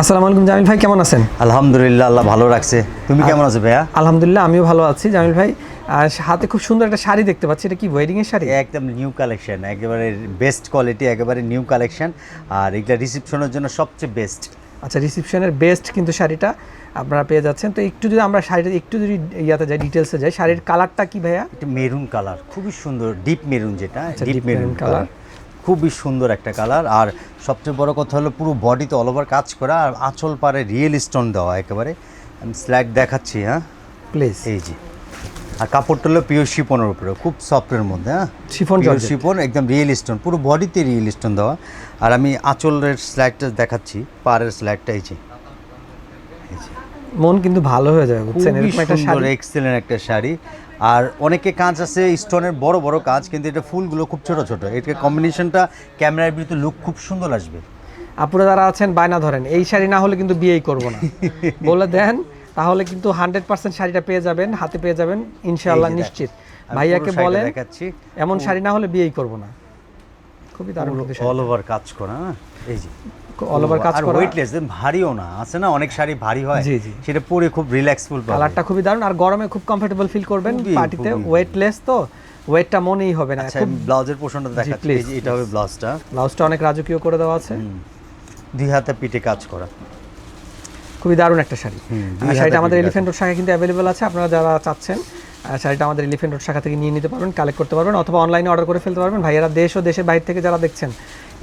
আসসালামু আলাইকুম জামিল ভাই কেমন আছেন? আলহামদুলিল্লাহ আল্লাহ ভালো রাখছে। তুমি কেমন আছো ভাইয়া? আলহামদুলিল্লাহ আমিও ভালো আছি জামিল ভাই। আর হাতে খুব সুন্দর একটা শাড়ি দেখতে পাচ্ছি এটা কি ওয়েডিং এর শাড়ি? একদম নিউ কালেকশন একেবারে বেস্ট কোয়ালিটি একেবারে নিউ কালেকশন আর এগুলা রিসেপশনের জন্য সবচেয়ে বেস্ট আচ্ছা রিসেপশনের বেস্ট কিন্তু শাড়িটা আপনারা পেয়ে যাচ্ছেন। তো একটু যদি আমরা শাড়িটা একটু যদি ইয়াতে যাই ডিটেলসে যাই শাড়ির কালারটা কি ভাইয়া? এটা মেরুন কালার খুবই সুন্দর ডিপ মেরুন যেটা ডিপ মেরুন কালার খুবই সুন্দর একটা কালার। আর সবচেয়ে বড় কথা হলো পুরো বডিতে অল ওভার কাজ করা আর আঁচল পারে রিয়েল স্টোন দেওয়া একেবারে। আমি স্ল্যাগ দেখাচ্ছি হ্যাঁ? প্লিজ এই যে। আর কাপড়টা হলো পিওর শিপনের উপরে খুব সফটের মধ্যে হ্যাঁ? পিওর শিপন একদম রিয়েল স্টোন পুরো বডিতে রিয়েল স্টোন দেওয়া। আর আমি আঁচলের স্ল্যাগটা দেখাচ্ছি পাড়ের স্ল্যাগটা এই যে। মন কিন্তু ভালো হয়ে যাবে বুঝছেন? এরকম একটা সুন্দর শাড়ি। এক্সেলেন্ট একটা শাড়ি। আর অনেকে কাঁচ আছে স্টোনের বড় বড় কাঁচ কিন্তু এটা ফুলগুলো খুব ছোট ছোট। এটা কম্বিনেশনটা ক্যামেরার বিরুদ্ধে লুক খুব সুন্দর আসবে। আপুরা যারা আছেন বায়না ধরেন এই শাড়ি না হলে কিন্তু বিয়েই করব না। বলে দেন তাহলে কিন্তু হান্ড্রেড পার্সেন্ট শাড়িটা পেয়ে যাবেন হাতে পেয়ে যাবেন ইনশাআল্লাহ নিশ্চিত। ভাইয়াকে বলে বলেন এমন শাড়ি না হলে বিয়েই করব না। খুবই দারুণ অল ওভার কাজ করা হ্যাঁ? এই যে। অল ওভার কাজ করা ওয়েটলেস ভারীও না আছে না? অনেক শাড়ি ভারী হয়। জি, জি। সেটা পরে খুব রিল্যাক্সফুল কালারটা খুবই দারুণ আর গরমে খুব কমফোর্টেবল ফিল করবেন পার্টিতে। ওয়েটলেস তো ওয়েটটা মনেই হবে না। আচ্ছা খুব ব্লাউজের পোর্শনটা দেখাচ্ছি। এই যে এটা হবে ব্লাউজটা। ব্লাউজটা অনেক রাজকীয় করে দেওয়া আছে। দুই হাতে পিঠে কাজ করা। খুবই দারুণ একটা শাড়ি। শাড়িটা আমাদের বিল এলিফেন্ট রোড শাখা কিন্তু অ্যাভেলেবেল আছে আপনারা যারা চাচ্ছেন শাড়িটা আমাদের এলিফেন্ট রোড শাখা থেকে নিয়ে নিতে পারবেন কালেক্ট করতে পারবেন, অথবা অনলাইনে অর্ডার করে ফেলতে পারবেন। ভাইয়েরা দেশ ও দেশের বাইরে থেকে যারা দেখছেন,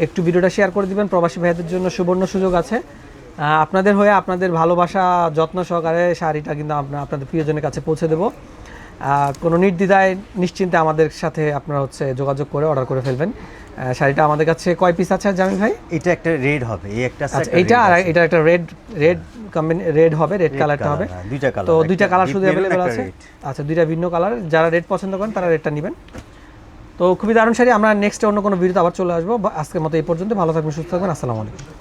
একটু ভিডিওটা শেয়ার করে দিবেন। প্রবাসী ভাইদের জন্য সুবর্ণ সুযোগ আছে। আপনাদের হয়ে আপনাদের ভালোবাসা, যত্ন সহকারে শাড়িটা কিন্তু আপনার আপনাদের প্রিয়জনের কাছে পৌঁছে দেবো। কোনো নির্দ্বিধায় নিশ্চিন্তে আমাদের সাথে আপনারা হচ্ছে যোগাযোগ করে অর্ডার করে ফেলবেন। শাড়িটা আমাদের কাছে কয় পিস আছে জামিল ভাই? এটা একটা রেড হবে এই একটা আচ্ছা এইটা আর এটা একটা রেড রেড কম্বিনে রেড হবে রেড কালারটা হবে। হ্যাঁ, দুইটা colour, তো দুইটা কালার শুধু একটা আছে? আচ্ছা দুইটা ভিন্ন কালার যারা রেড পছন্দ করেন তারা রেডটা নেবেন। তো খুবই দারুণ শাড়ি আমরা নেক্সট অন্য কোনো ভিডিওতে আবার চলে আসব। আজকের মতো এই পর্যন্ত ভালো থাকবেন সুস্থ থাকবেন আসসালামু আলাইকুম।